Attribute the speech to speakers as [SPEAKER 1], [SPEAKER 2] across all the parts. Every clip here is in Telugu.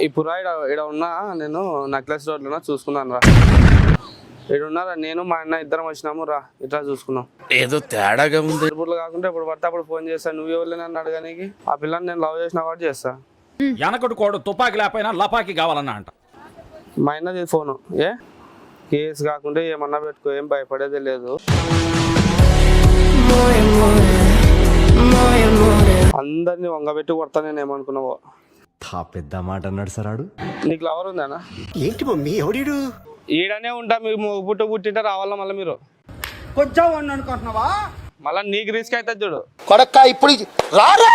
[SPEAKER 1] ఇప్పుడు ఇక్కడ ఇక్కడ ఉన్నా నేను నక్లెస్ రోడ్లో చూసుకున్నాను రా. ఇక్కడ ఉన్నారా? నేను మా అన్న ఇద్దరం వచ్చినాము రా. ఇట్లా చూసుకున్నాం.
[SPEAKER 2] ఏదో తేడాగా ఉంది.
[SPEAKER 1] ఇప్పుడు కాకుండా ఇప్పుడు పడితే అప్పుడు ఫోన్ చేస్తాను నువ్వు ఎవరు అడగడానికి ఆ పిల్లని నేను లవ్ చేసిన వాడు చేస్తా.
[SPEAKER 3] వెనకటి కోడు తుపాకి లేకపోయినా లపాకి కావాలన్నా అంట.
[SPEAKER 1] మా అన్నది ఫోను. ఏ? కేసు కాకుండా ఏమన్నా పెట్టుకో ఏం భయపడేది లేదు. అందరిని వంగబెట్టి కొడతా నేను ఏమనుకున్నావో.
[SPEAKER 4] తా పెద్ద మాట అన్నాడు సరాడు
[SPEAKER 1] నీకు లవర్ ఉందానా
[SPEAKER 5] ఏంటి మమ్మీ ఎవడీడు?
[SPEAKER 1] ఈడనే ఉంటా మీకు పుట్టు పుట్టింటే రావాలా మళ్ళీ మీరు?
[SPEAKER 6] కొంచెం అనుకుంటున్నావా?
[SPEAKER 1] మళ్ళీ నీకు రిస్క్ అవుతుంది చూడు.
[SPEAKER 5] కొడక్క ఇప్పుడు రారా!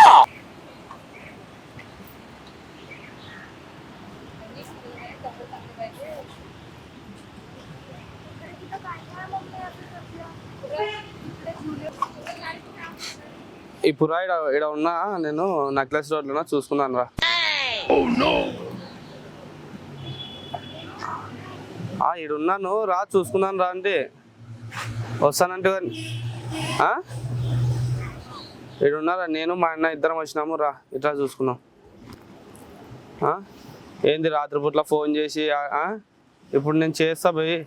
[SPEAKER 1] ఇప్పుడు ఇక్కడ ఇక్కడ ఉన్నా నేను నక్లెస్ రోడ్లో చూసుకున్నాను రా. ఆ, ఈడ ఉన్నాను రా చూసుకున్నాను రా అంటే వస్తానంటే ఉన్నారా నేను మా అన్న ఇద్దరం వచ్చినాము. రా ఇట్లా చూసుకున్నాం ఆ? ఏంది రాత్రిపూట్ల ఫోన్ చేసి? ఇప్పుడు నేను చేస్తా పోయి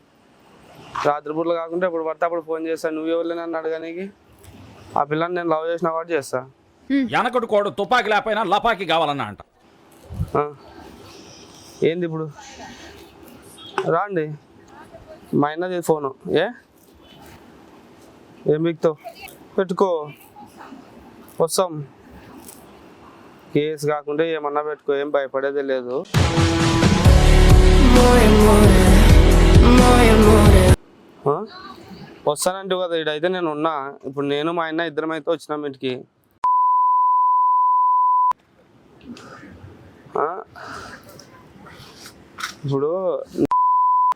[SPEAKER 1] రాత్రిపూట్ల కాకుండా ఇప్పుడు పడితే అప్పుడు ఫోన్ చేస్తాను నువ్వు ఎవరు నన్ను అడగడానికి ఆ పిల్లని నేను లవ్ చేసిన వాడు చేస్తా.
[SPEAKER 3] వెనకటి కోడు తుపాకి లేకపోయినా లపాకి కావాలన్నా అంట.
[SPEAKER 1] ఏంది ఇప్పుడు? రాండి. మా అన్నది ఫోను. ఏ? ఏం బిక్తావు పెట్టుకో. వస్తాం. కేసు కాకుండా ఏమన్నా పెట్టుకో. ఏం భయపడేది లేదు? వస్తానంటే కదా ఇడైతే నేను ఉన్నా. ఇప్పుడు నేను మా ఆయన ఇద్దరం అయితే వచ్చినాం ఇంటికి? ఇప్పుడు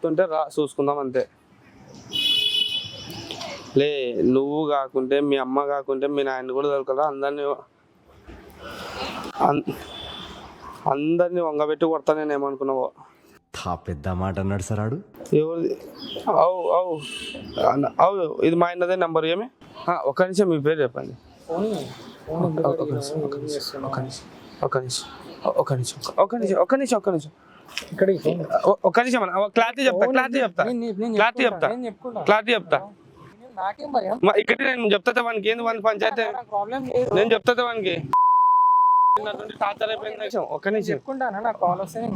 [SPEAKER 1] ఉంటే రా చూసుకుందాం అంతే. లే నువ్వు కాకుంటే మీ అమ్మ కాకుంటే మీ నాయన కూడా దొరకదా. అందరినీ అందరినీ వంగబెట్టి కొడతా నేను ఏమనుకున్నావో.
[SPEAKER 4] పెద్ద మాట అన్నాడు సరాడు
[SPEAKER 1] ఎవరిది? అవు అవు. అన్న- అవు ఇది మా ఆయనదే నెంబర్ ఏమి? ఆ, ఒక్క నిమిషం మీ పేరు చెప్పండి. ఒక నిమిషం ఒక నిమిషం. ఒక్క నిమిషం ఒక్క నిమిషం ఒక్క నిమిషం ఒక్క నిమిషం ఒక్క నిమిషం ఒక్క నిమిషం అన్న క్లారిటీ చెప్తా క్లారిటీ చెప్తా క్లారిటీ చెప్తా క్లారిటీ చెప్తా ఇక్కడ నేను చెప్తా వానికి ఏంది వాని పంచాయతీ నేను చెప్తా వానికి ఒక నిమిషం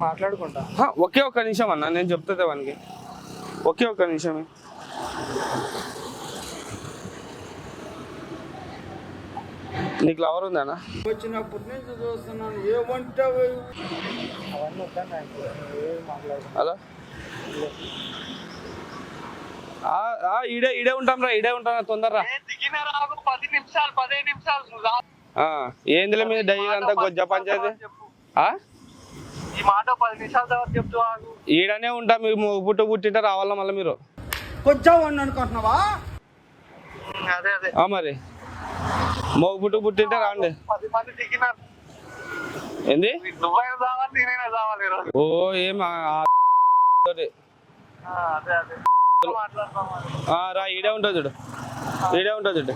[SPEAKER 6] మాట్లాడుకుంటా
[SPEAKER 1] ఒకే ఒక నిమిషం అన్న నేను చెప్తా వానికి ఒకే ఒక నిమిషమే నీకు లవర్ ఉందానా
[SPEAKER 6] వచ్చినప్పటి నుంచి చూస్తున్నాను. ఏమంటావు?
[SPEAKER 1] హలో? ఆ, ఆ, ఈడే ఈడే ఉంటాం రా ఈడే ఉంటాం తొందరరా.
[SPEAKER 6] పది నిమిషాలు పదిహేను నిమిషాలు
[SPEAKER 1] ఆ, ఏందిలే మీద డైలీ అంతా గొజ్జ పంచాయతీ? ఆ?
[SPEAKER 6] ఈ మాట పది నిమిషాల తర్వాత చెప్తూ
[SPEAKER 1] ఈడనే ఉంటా మీరు పుట్టు పుట్టింటే రావాలా మళ్ళీ మీరు?
[SPEAKER 6] కొంచెం అనుకుంటున్నావా? అదే అదే.
[SPEAKER 1] మరి. మగ పుట్టు పుట్టింటే రాండి. ఏంది? ఓ ఏం రా ఈడే ఉంటుంది చూడు. ఈడే ఉంటుంది చూడు.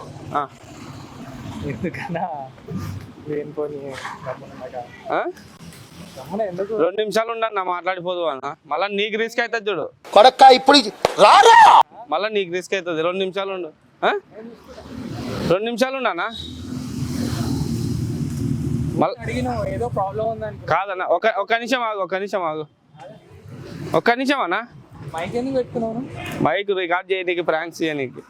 [SPEAKER 1] రెండు నిమిషాలు ఉండన్న మాట్లాడిపోదు అన్న మళ్ళీ నీకు రిస్క్ అవుతుంది చూడు.
[SPEAKER 5] కొడక్క ఇప్పుడు
[SPEAKER 1] మళ్ళీ నీకు రిస్క్ అవుతుంది. రెండు నిమిషాలు ఉండు. రెండు నిమిషాలు ఉన్నానా మళ్ళీ
[SPEAKER 6] అడిగినావు ఏదో ప్రాబ్లం ఉందని
[SPEAKER 1] కాదన్న ఒక ఒక నిమిషం ఆగు ఒక నిమిషం ఆగు. ఒక్క నిమిషం అన్న. మైక్ రికార్డ్ చేయనీకి ప్రాంక్స్ చేయనీకి.